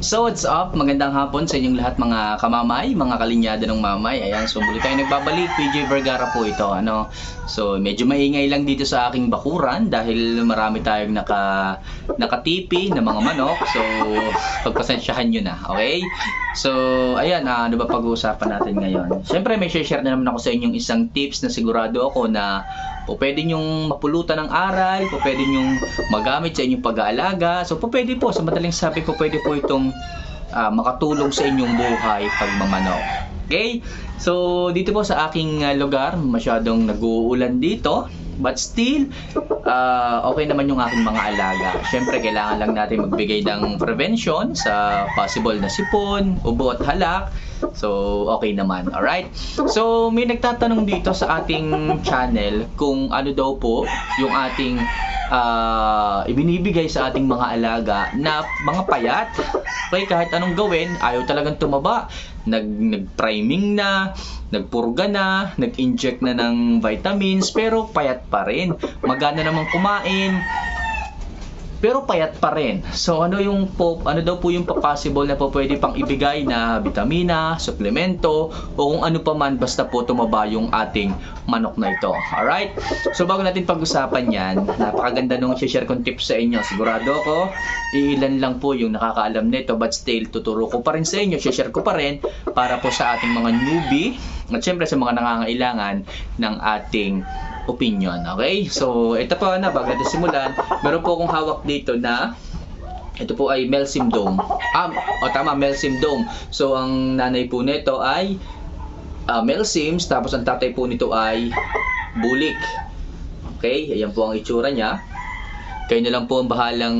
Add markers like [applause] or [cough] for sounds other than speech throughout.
So what's up? Magandang hapon sa inyong lahat mga kamamay, mga kalinyada ng mamay. Ayan, so muli tayo nagbabalik. PJ Vergara po ito. Ano? So medyo maingay lang dito sa aking bakuran dahil marami tayong naka nakatipi na mga manok. So pagpasensyahan nyo na, okay? So ayan, ah, ano ba pag-uusapan natin ngayon? Siyempre may share na naman ako sa inyong isang tips na sigurado ako na po pwede nyong mapulutan ng aral, po pwede nyong magamit sa inyong pag-aalaga. So po pwede po, sa madaling sabi po pwede po itong ah, makatulong sa inyong buhay pagmamanok. Okay? So dito po sa aking ah, lugar, masyadong nag-uulan dito. But still, ah, okay naman yung aking mga alaga. Siyempre, kailangan lang natin magbigay ng prevention sa possible na sipon, ubo at halak. So, okay naman. Alright? So, may nagtatanong dito sa ating channel kung ano daw po yung ating ah, ibinibigay sa ating mga alaga na mga payat. Okay, kahit anong gawin, ayaw talagang tumaba. Nag, nag-priming na, nagpurga na, nag-inject na ng vitamins, pero payat pa rin. Magana namang kumain, pero payat pa rin. So ano yung po, ano daw po yung possible na po pwede pang ibigay na vitamina, suplemento o kung ano pa man basta po tumaba yung ating manok na ito. Alright? So bago natin pag-usapan yan, napakaganda nung share kong tips sa inyo. Sigurado ako, iilan lang po yung nakakaalam nito but still tuturo ko pa rin sa inyo, share ko pa rin para po sa ating mga newbie at syempre sa mga nangangailangan ng ating opinion. Okay? So, ito po na, bago natin simulan, meron po akong hawak dito na ito po ay Melsim Dome. Ah, o tama, Melsim Dome. So, ang nanay po nito ay uh, Melsims, tapos ang tatay po nito ay Bulik. Okay? Ayan po ang itsura niya. Kayo na lang po ang bahalang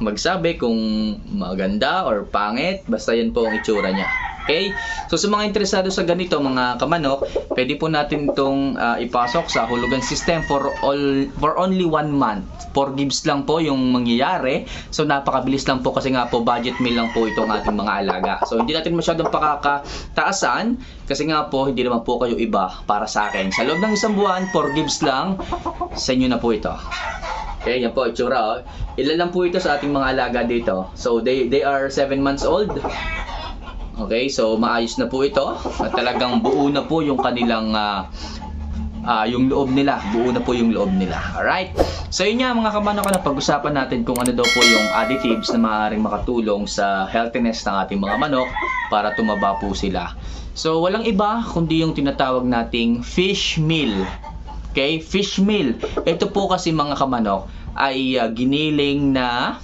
magsabi kung maganda or pangit. Basta yan po ang itsura niya. Okay? So sa mga interesado sa ganito mga kamanok, pwede po natin itong ah, ipasok sa hulugan system for all for only one month. 4 gives lang po yung mangyayari. So napakabilis lang po kasi nga po budget meal lang po itong ating mga alaga. So hindi natin masyadong pakakataasan kasi nga po hindi naman po kayo iba para sa akin. Sa loob ng isang buwan, 4 gives lang sa inyo na po ito. Okay, yan po, itsura. Oh. Ilan lang po ito sa ating mga alaga dito. So, they, they are 7 months old. Okay, so maayos na po ito. At talagang buo na po yung kanilang ah, ah, yung loob nila. Buo na po yung loob nila. Alright? So yun nga mga kamanok na pag-usapan natin kung ano daw po yung additives na maaaring makatulong sa healthiness ng ating mga manok para tumaba po sila. So walang iba kundi yung tinatawag nating fish meal. Okay, fish meal. Ito po kasi mga kamanok ay ah, giniling na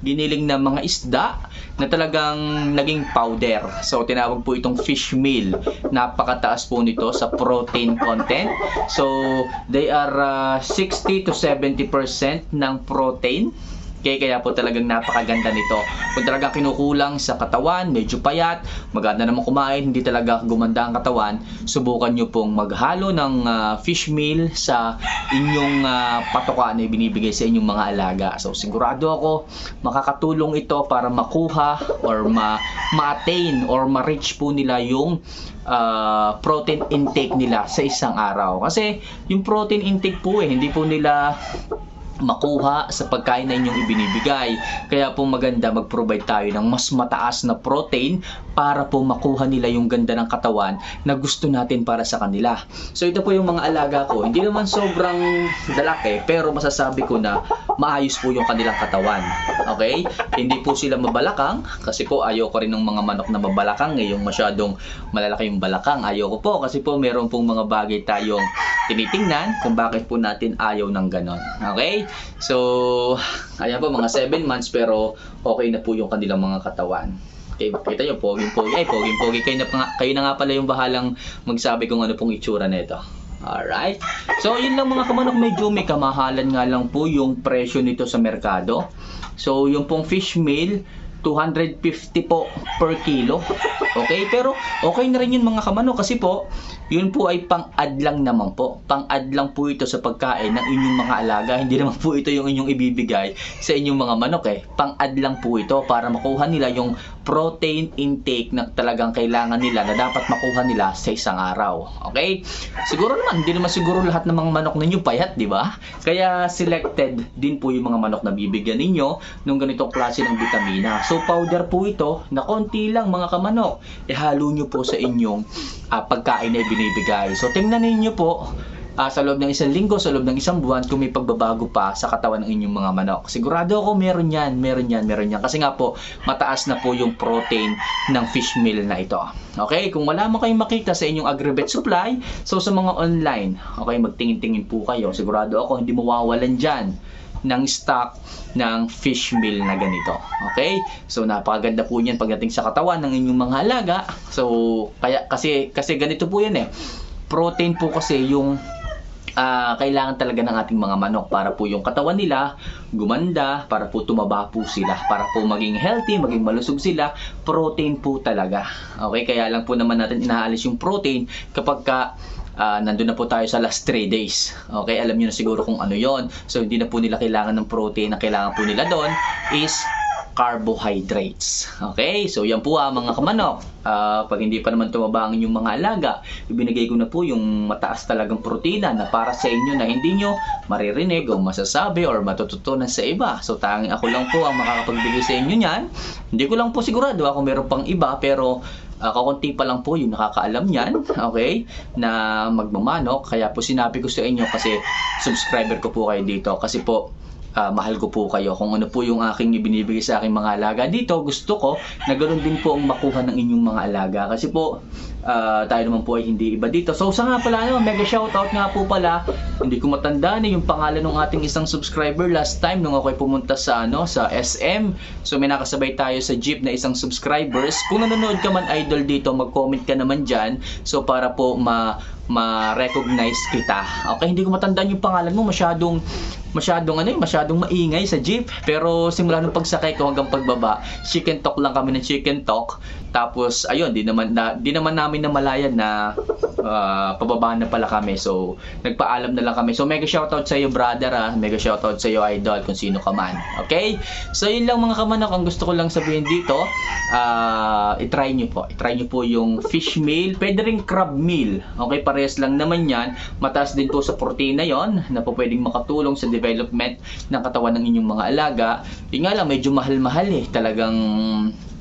giniling na mga isda na talagang naging powder. So, tinawag po itong fish meal. Napakataas po nito sa protein content. So, they are ah, 60 to 70% ng protein. Okay, kaya po talagang napakaganda nito. Kung talaga kinukulang sa katawan, medyo payat, maganda naman kumain, hindi talaga gumanda ang katawan, subukan nyo pong maghalo ng ah, fish meal sa inyong ah, patoka na ibinibigay sa inyong mga alaga. So sigurado ako makakatulong ito para makuha or ma- ma-attain or ma-reach po nila yung ah, protein intake nila sa isang araw. Kasi yung protein intake po eh, hindi po nila makuha sa pagkain na inyong ibinibigay. Kaya po maganda mag-provide tayo ng mas mataas na protein para po makuha nila yung ganda ng katawan na gusto natin para sa kanila. So ito po yung mga alaga ko. Hindi naman sobrang dalaki pero masasabi ko na maayos po yung kanilang katawan. Okay? Hindi po sila mabalakang kasi po ayoko rin ng mga manok na mabalakang eh, yung masyadong malalaki yung balakang. Ayoko po kasi po meron pong mga bagay tayong tinitingnan kung bakit po natin ayaw ng ganon. Okay? So, ayan po, mga 7 months pero okay na po yung kanilang mga katawan. Okay, kita nyo, poging-pogi. Ay, poging-pogi. Kayo na, kayo na nga pala yung bahalang magsabi kung ano pong itsura nito. Alright? So, yun lang mga kamanok. Medyo may kamahalan nga lang po yung presyo nito sa merkado. So, yung pong fish meal, 250 po per kilo. Okay? Pero okay na rin yun mga kamano kasi po, yun po ay pang-add lang naman po. Pang-add lang po ito sa pagkain ng inyong mga alaga. Hindi naman po ito yung inyong ibibigay sa inyong mga manok eh. Pang-add lang po ito para makuha nila yung protein intake na talagang kailangan nila na dapat makuha nila sa isang araw. Okay? Siguro naman, hindi naman siguro lahat ng mga manok ninyo payat, di ba? Kaya selected din po yung mga manok na bibigyan ninyo ng ganitong klase ng vitamina. So powder po ito na konti lang mga kamanok. Ihalo nyo po sa inyong ah, pagkain na ibinibigay. So tingnan ninyo po ah, sa loob ng isang linggo, sa loob ng isang buwan, kung may pagbabago pa sa katawan ng inyong mga manok. Sigurado ako meron yan, meron yan, meron yan. Kasi nga po, mataas na po yung protein ng fish meal na ito. Okay, kung wala mo kayong makita sa inyong agribet supply, so sa mga online, okay, magtingin-tingin po kayo. Sigurado ako, hindi mawawalan dyan ng stock ng fish meal na ganito. Okay? So napakaganda po niyan pagdating sa katawan ng inyong mga alaga. So kaya kasi kasi ganito po 'yan eh. Protein po kasi yung ah, kailangan talaga ng ating mga manok para po yung katawan nila gumanda, para po tumaba po sila, para po maging healthy, maging malusog sila, protein po talaga. Okay, kaya lang po naman natin inaalis yung protein kapag ka ah, nandun na po tayo sa last 3 days. Okay, alam niyo na siguro kung ano yon. So, hindi na po nila kailangan ng protein. Ang kailangan po nila doon is carbohydrates. Okay, so yan po ah, mga kamanok. Ah, pag hindi pa naman tumaba ang inyong mga alaga, ibinigay ko na po yung mataas talagang protina na para sa inyo na hindi nyo maririnig o masasabi or matututunan sa iba. So tanging ako lang po ang makakapagbigay sa inyo niyan. Hindi ko lang po sigurado ako meron pang iba pero uh, kakunti pa lang po yung nakakaalam niyan, [laughs] okay, na magmamanok. Kaya po sinabi ko sa inyo kasi subscriber ko po kayo dito kasi po ah, mahal ko po kayo. Kung ano po yung aking ibinibigay sa aking mga alaga dito, gusto ko na ganoon din po ang makuha ng inyong mga alaga. Kasi po, ah, tayo naman po ay hindi iba dito. So, sa nga pala, no, mega shoutout nga po pala. Hindi ko matandaan eh, yung pangalan ng ating isang subscriber last time nung ako ay pumunta sa, ano, sa SM. So, may nakasabay tayo sa jeep na isang subscribers. Kung nanonood ka man idol dito, mag-comment ka naman dyan. So, para po ma ma-recognize kita. Okay, hindi ko matandaan yung pangalan mo, masyadong masyadong ano, eh, masyadong maingay sa jeep. Pero simula nung pagsakay ko hanggang pagbaba, chicken talk lang kami ng chicken talk. Tapos ayun, di naman na, di naman namin namalayan na ah, pababa na pala kami. So, nagpaalam na lang kami. So, mega shoutout sa iyo, brother, ah. Mega shoutout sa iyo, idol, kung sino ka man. Okay? So, yun lang mga kamanok. Ang gusto ko lang sabihin dito, ah, i-try nyo po. I-try nyo po yung fish meal. Pwede rin crab meal. Okay? Parehas lang naman yan. Mataas din po sa protein na yon na po pwedeng makatulong sa development ng katawan ng inyong mga alaga. Yun nga lang, medyo mahal-mahal eh. Talagang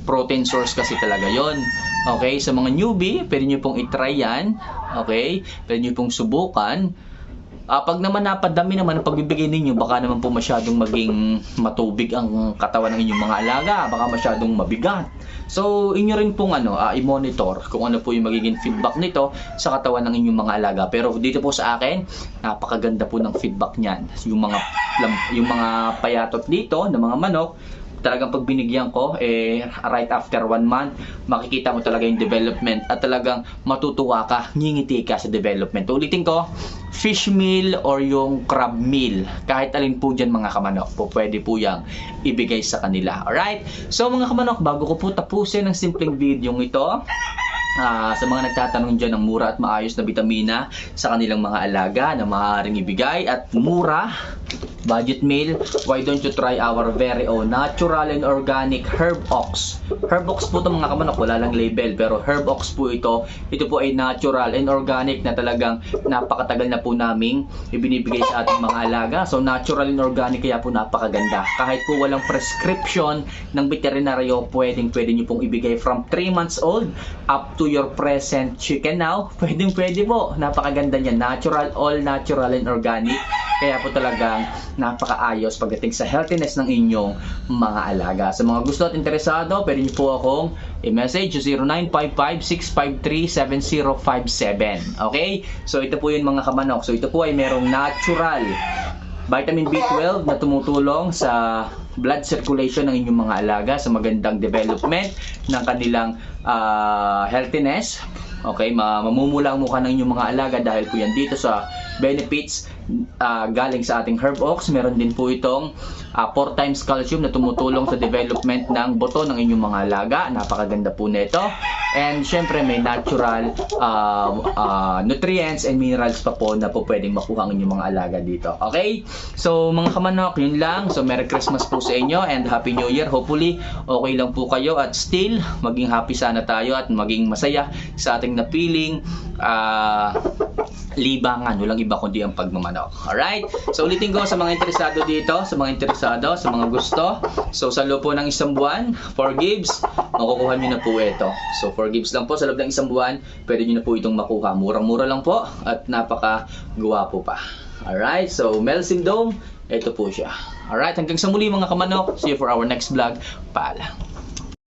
protein source kasi talaga yon. Okay, sa mga newbie, pwede nyo pong itry yan. Okay, pwede nyo pong subukan. Ah, pag naman napadami naman ang pagbibigay ninyo, baka naman po masyadong maging matubig ang katawan ng inyong mga alaga, baka masyadong mabigat. So, inyo rin pong ano, ah, i-monitor kung ano po yung magiging feedback nito sa katawan ng inyong mga alaga. Pero dito po sa akin, napakaganda po ng feedback niyan. Yung mga yung mga payatot dito ng mga manok, talagang pag binigyan ko, eh, right after one month, makikita mo talaga yung development at talagang matutuwa ka, ngingiti ka sa development. Ulitin ko, fish meal or yung crab meal, kahit alin po dyan mga kamanok, po pwede po yang ibigay sa kanila. Alright? So mga kamanok, bago ko po tapusin ang simpleng video ito, Ah, sa mga nagtatanong dyan ng mura at maayos na vitamina sa kanilang mga alaga na maaaring ibigay at mura budget meal why don't you try our very own natural and organic herb ox? Herb ox po ito mga kamanok wala lang label pero herb ox po ito. Ito po ay natural and organic na talagang napakatagal na po naming ibinibigay sa ating mga alaga. So natural and organic kaya po napakaganda. Kahit po walang prescription ng veterinaryo pwedeng pwede nyo pong ibigay from 3 months old up to your present chicken. Now pwedeng pwede po. Napakaganda niyan natural all natural and organic. Kaya po talagang napakaayos pagdating sa healthiness ng inyong mga alaga. Sa mga gusto at interesado, pwede niyo po akong i-message 0955-653-7057. Okay? So ito po yun mga kamanok. So ito po ay merong natural vitamin B12 na tumutulong sa blood circulation ng inyong mga alaga sa magandang development ng kanilang ah, healthiness. Okay, ma mamumula ang mukha ng inyong mga alaga dahil po yan dito sa benefits ah, galing sa ating herb ox. Meron din po itong 4 times calcium na tumutulong sa development ng buto ng inyong mga alaga. Napakaganda po nito. And syempre may natural ah, ah, nutrients and minerals pa po na po pwedeng makuha ang inyong mga alaga dito. Okay? So mga kamanok, yun lang. So Merry Christmas po sa inyo and Happy New Year. Hopefully, okay lang po kayo at still maging happy sana tayo at maging masaya sa ating napiling ah, libangan. Walang iba kundi ang pagmamanok. Alright? So ulitin ko sa mga interesado dito, sa mga interesado sa mga gusto. So sa loob po ng isang buwan, 4 gigs, makukuha nyo na po ito. So 4 gigs lang po sa loob ng isang buwan, pwede nyo na po itong makuha. Murang-mura lang po at napaka guwapo pa. Alright, so Melsim Dome, ito po siya. Alright, hanggang sa muli mga kamanok. See you for our next vlog. Paalam.